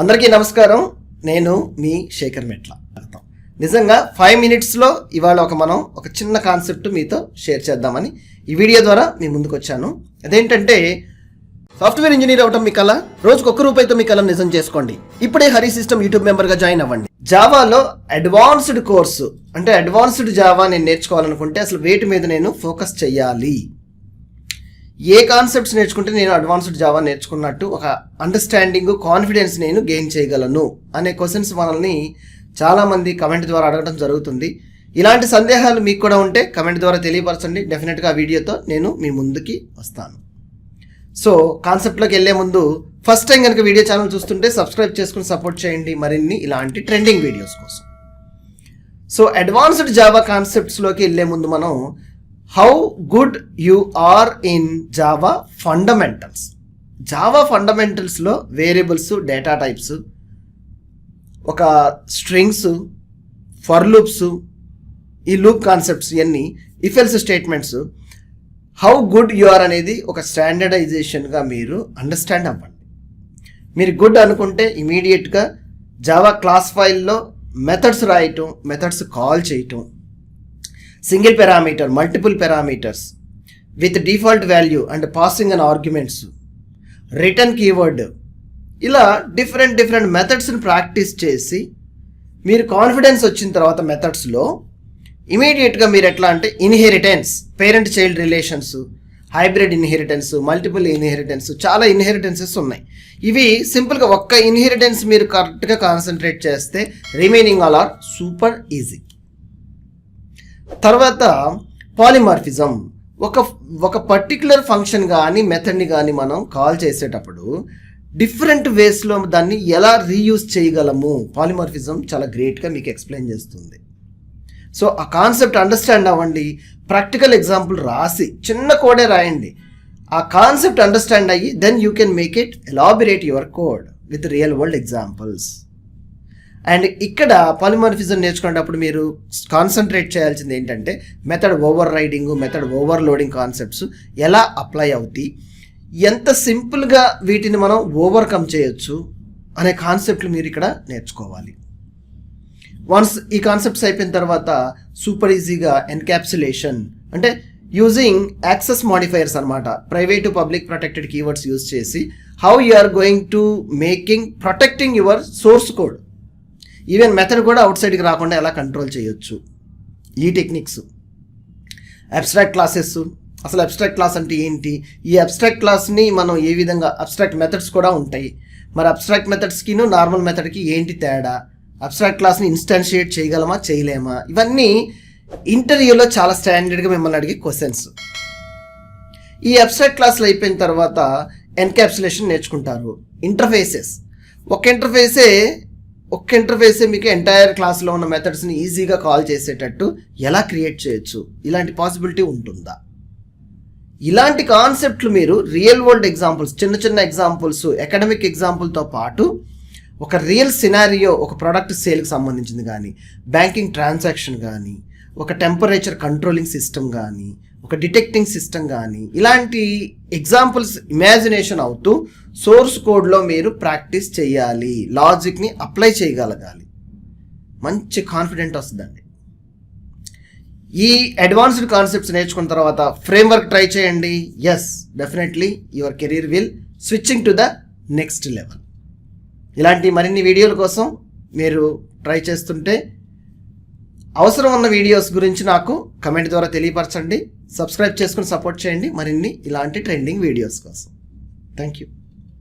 అందరికీ నమస్కారం. నేను మీ శేఖర్ మెట్ల. నిజంగా ఫైవ్ మినిట్స్లో ఇవాళ ఒక మనం ఒక చిన్న కాన్సెప్ట్ మీతో షేర్ చేద్దామని ఈ వీడియో ద్వారా మీ ముందుకు వచ్చాను. అదేంటంటే సాఫ్ట్వేర్ ఇంజనీర్ అవటం మీ కళ రోజుకు ఒక్క రూపాయితో మీ కళను నిజం చేసుకోండి. ఇప్పుడే హరి సిస్టమ్ యూట్యూబ్ మెంబర్గా జాయిన్ అవ్వండి. జావాలో అడ్వాన్స్డ్ కోర్సు అంటే అడ్వాన్స్డ్ జావా నేను నేర్చుకోవాలనుకుంటే అసలు వేటి మీద నేను ఫోకస్ చేయాలి ఏ కాన్సెప్ట్స్ నేర్చుకుంటే నేను అడ్వాన్స్డ్ జావా నేర్చుకున్నట్టు ఒక అండర్స్టాండింగ్ కాన్ఫిడెన్స్ నేను గెయిన్ చేయగలను అనే క్వశ్చన్స్ మనల్ని చాలామంది కమెంట్ ద్వారా అడగడం జరుగుతుంది. ఇలాంటి సందేహాలు మీకు కూడా ఉంటే కమెంట్ ద్వారా తెలియపరచండి. డెఫినెట్గా వీడియోతో నేను మీ ముందుకి వస్తాను. సో కాన్సెప్ట్లోకి వెళ్ళే ముందు ఫస్ట్ టైం కనుక వీడియో ఛానల్ చూస్తుంటే సబ్స్క్రైబ్ చేసుకుని సపోర్ట్ చేయండి మరిన్ని ఇలాంటి ట్రెండింగ్ వీడియోస్ కోసం. సో అడ్వాన్స్డ్ జావా కాన్సెప్ట్స్లోకి వెళ్ళే ముందు మనం how good you are in Java fundamentals Java ఫండమెంటల్స్లో variables data types ఒక స్ట్రింగ్స్ ఫర్ లూప్స్ ఈ లూప్ కాన్సెప్ట్స్ ఇవన్నీ if else statements how good you are అనేది ఒక స్టాండర్డైజేషన్గా మీరు అండర్స్టాండ్ అవ్వండి. మీరు గుడ్ అనుకుంటే ఇమీడియట్గా జావా క్లాస్ ఫైల్లో మెథడ్స్ రాయటం మెథడ్స్ కాల్ చేయటం single parameter multiple parameters with default value and passing and arguments return keyword ఇలా డిఫరెంట్ డిఫరెంట్ మెథడ్స్ని ప్రాక్టీస్ చేసి మీరు కాన్ఫిడెన్స్ వచ్చిన తర్వాత మెథడ్స్లో ఇమీడియట్గా మీరు ఎట్లా అంటే inheritance parent child relations hybrid inheritance multiple inheritance చాలా ఇన్హెరిటెన్సెస్ ఉన్నాయి. ఇవి సింపుల్గా ఒక్క ఇన్హెరిటెన్స్ మీరు కరెక్ట్గా కాన్సన్ట్రేట్ చేస్తే remaining all are super easy తర్వాత పాలిమార్ఫిజం. ఒక ఒక పర్టికులర్ ఫంక్షన్ కానీ మెథడ్ని కానీ మనం కాల్ చేసేటప్పుడు డిఫరెంట్ వేస్లో దాన్ని ఎలా రీయూజ్ చేయగలము? పాలిమార్ఫిజం చాలా గ్రేట్గా మీకు ఎక్స్ప్లెయిన్ చేస్తుంది. సో ఆ కాన్సెప్ట్ అండర్స్టాండ్ అవ్వండి. ప్రాక్టికల్ ఎగ్జాంపుల్ రాసి చిన్న కోడే రాయండి. ఆ కాన్సెప్ట్ అండర్స్టాండ్ అయ్యి then you can make it elaborate your code with real world examples and ఇక్కడ పాలిమార్ఫిజం నేర్చుకునేటప్పుడు మీరు కాన్సన్ట్రేట్ చేయాల్సింది ఏంటంటే method overriding method overloading concepts ఎలా అప్లై అవుతాయి ఎంత సింపుల్గా వీటిని మనం ఓవర్కమ్ చేయొచ్చు అనే కాన్సెప్ట్లు మీరు ఇక్కడ నేర్చుకోవాలి. వన్స్ ఈ కాన్సెప్ట్స్ అయిపోయిన తర్వాత సూపర్ ఈజీగా ఎన్క్యాప్సులేషన్ అంటే యూజింగ్ యాక్సెస్ మాడిఫైయర్స్ అనమాట private public protected keywords use చేసి how you are going to making protecting your source code even method కూడా అవుట్ సైడ్కి రాకుండా ఎలా కంట్రోల్ చేయొచ్చు? ఈ టెక్నిక్స్ అబ్స్ట్రాక్ట్ క్లాసెస్ అసలు అబ్స్ట్రాక్ట్ క్లాస్ అంటే ఏంటి? ఈ అబ్స్ట్రాక్ట్ క్లాస్ని మనం ఏ విధంగా అబ్స్ట్రాక్ట్ మెథడ్స్ కూడా ఉంటాయి. మరి అబ్స్ట్రాక్ట్ మెథడ్స్కిను నార్మల్ మెథడ్కి ఏంటి తేడా? అబ్స్ట్రాక్ట్ క్లాస్ని ఇన్స్టాన్షియేట్ చేయగలమా చేయలేమా? ఇవన్నీ ఇంటర్వ్యూలో చాలా స్టాండర్డ్గా మిమ్మల్ని అడిగే క్వశ్చన్స్ ఈ అబ్స్ట్రాక్ట్ క్లాసులు అయిపోయిన తర్వాత ఎన్కాప్సులేషన్ నేర్చుకుంటారు. ఇంటర్ఫేసెస్ ఒక ఇంటర్ఫేసే ఒక్క ఇంటర్ఫేసే మీకు ఎంటైర్ క్లాస్లో ఉన్న మెథడ్స్ని ఈజీగా కాల్ చేసేటట్టు ఎలా క్రియేట్ చేయొచ్చు? ఇలాంటి పాసిబిలిటీ ఉంటుందా? ఇలాంటి కాన్సెప్ట్లు మీరు రియల్ వరల్డ్ ఎగ్జాంపుల్స్ చిన్న చిన్న ఎగ్జాంపుల్స్ అకాడమిక్ ఎగ్జాంపుల్తో పాటు ఒక రియల్ సినారియో ఒక ప్రోడక్ట్ సేల్కి సంబంధించింది కానీ బ్యాంకింగ్ ట్రాన్సాక్షన్ కానీ ఒక టెంపరేచర్ కంట్రోలింగ్ సిస్టమ్ కానీ ఒక డిటెక్టింగ్ సిస్టమ్ కానీ ఇలాంటి ఎగ్జాంపుల్స్ ఇమాజినేషన్ అవుతూ సోర్స్ కోడ్లో మీరు ప్రాక్టీస్ చేయాలి లాజిక్ని అప్లై చేయగలగాలి. మంచి కాన్ఫిడెంట్ వస్తుందండి. ఈ అడ్వాన్స్డ్ కాన్సెప్ట్స్ నేర్చుకున్న తర్వాత ఫ్రేమ్వర్క్ ట్రై చేయండి. Yes definitely your career will switching to the next level ఇలాంటి మరిన్ని వీడియోల కోసం మీరు ట్రై చేస్తుంటే అవసరం ఉన్న వీడియోస్ గురించి నాకు కమెంట్ ద్వారా తెలియపరచండి. సబ్స్క్రైబ్ చేసుకుని సపోర్ట్ చేయండి. మరిన్ని ఇలాంటి ట్రెండింగ్ వీడియోస్ కోసం. Thank you